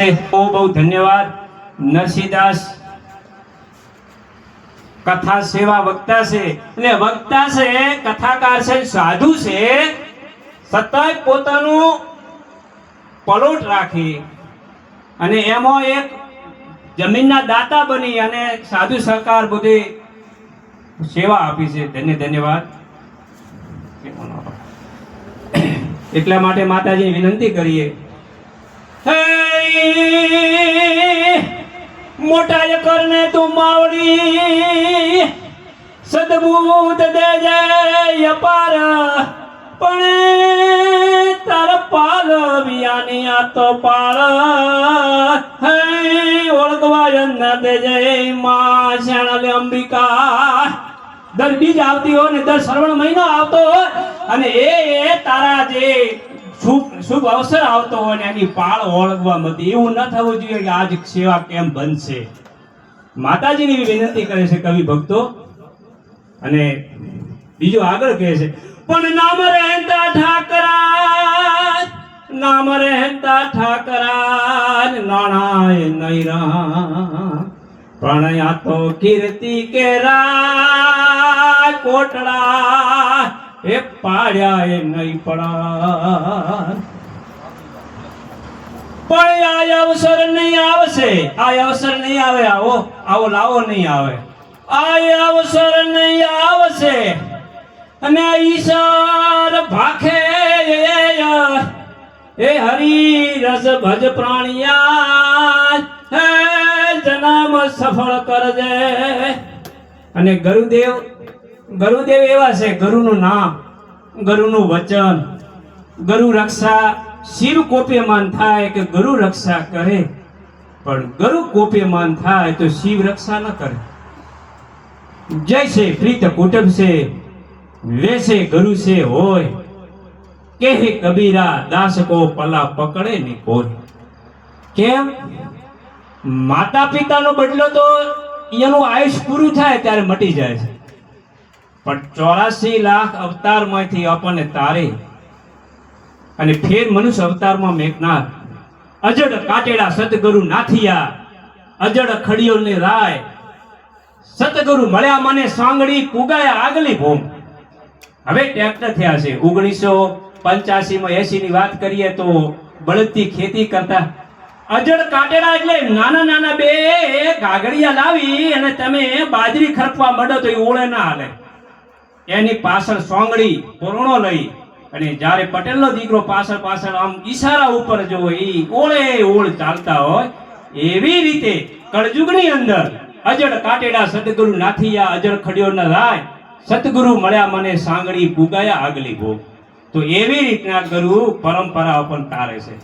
છે. બહુ બહુ ધન્યવાદ. નરસિંહદાસ કથા સેવા વક્તા છે એટલે વક્તા છે, કથાકાર છે, સાધુ છે. સતત પોતાનું પલોટ રાખી અને એમાં એક જમીનના દાતા બની અને સાધુ સહકાર બધી સેવા આપી છે. ધન્ય, ધન્યવાદ. એટલા માટે માતાજી વિનંતી કરીએ. કરને તું માવડી સદબુદ દે જય અપાર. પણ તાર પાલ વિયાની આ તો પાળ. હે ઓળખવા ન દે જય મા શેણાલે અંબિકા. દર બીજ આવતી હોય ને દર શ્રવણ મહિનો આવતો અને એ એ તારા જે શુભ શુભ અવસર આવતો હોય ને એની પાળ ઓળખવા મતી એવું ન થવું જોઈએ કે આજ સેવા કેમ બનશે. માતાજીની વિનંતી કરે છે કવિ ભક્તો. અને બીજો આગળ કહે છે, પણ નામ રહેતા ઠાકરા નામ રહેતા ઠાકરા નાણાય નૈરા પ્રણયા તો કીર્તિ કે કોટડા એ પાડ્યા એ નહીં પડા પણ આ અવસર નહીં આવશે. આ અવસર નહીં આવે, આવો. આવો, લાવો નહીં આવે. આ અવસર નહીં આવશે. અને ઈશ્વર ભાખે એ હરી રસ ભજ પ્રાણિયા હે, જન્મ સફળ કરજે. અને ગરુદેવ ગરુદેવ એવા છે, ગરુનું નામ, ગરુનું વચન, ગરુ રક્ષા શિવ કોપ્યમાન થાય કે ગરુ રક્ષા કરે? પણ ગરુ કોપ્યમાન થાય તો શિવ રક્ષા ન કરે. જય છે, પ્રીત કુટુંબ છે વેસે ગરુ છે, હોય. કે હે કબીરા, દાસ કો પલા પકડે ને કોઈ. કેમ? માતા પિતાનો બદલો તો એનું આયુષ પૂરું થાય ત્યારે મટી જાય છે. પણ ચોરાસી લાખ અવતારમાંથી આપણને તારે અને ફેર મનુષ્ય અવતારમાં મેઘનાથ. અજડ કાટેડા સતગુરુ નાથિયા, અજડ ખડીઓને રાય. સતગુરુ મળ્યા મને સાંગડી કુગાયા આગલી ભૂમ. હવે ટ્રેક્ટર થયા છે. ઓગણીસો પંચ્યાસી માં એસી ની વાત કરીએ તો બળદથી ખેતી કરતા. અજડ કાટેડા એટલે નાના નાના બે ગાગડિયા લાવી અને તમે બાજરી ખરપવા મળો તો એ ઓળે ના હાલે. એની પાછળ સોંગડી પોરણો લઈ અને જ્યારે પટેલનો દીકરો પાછળ પાછળ આમ ઈશારા ઉપર જો એ ઓળે ઓળ ચાલતા હોય, એવી રીતે કળજુગની અંદર અજડ કાટેડા સદગુરુ નાથિયા અજડ ખડ્યો ન રાય, સદગુરુ મળ્યા મને સાંગળી ભૂગાયા આગલી ભોગ. તો એવી રીતના ગુરુ પરંપરા પણ તારે છે.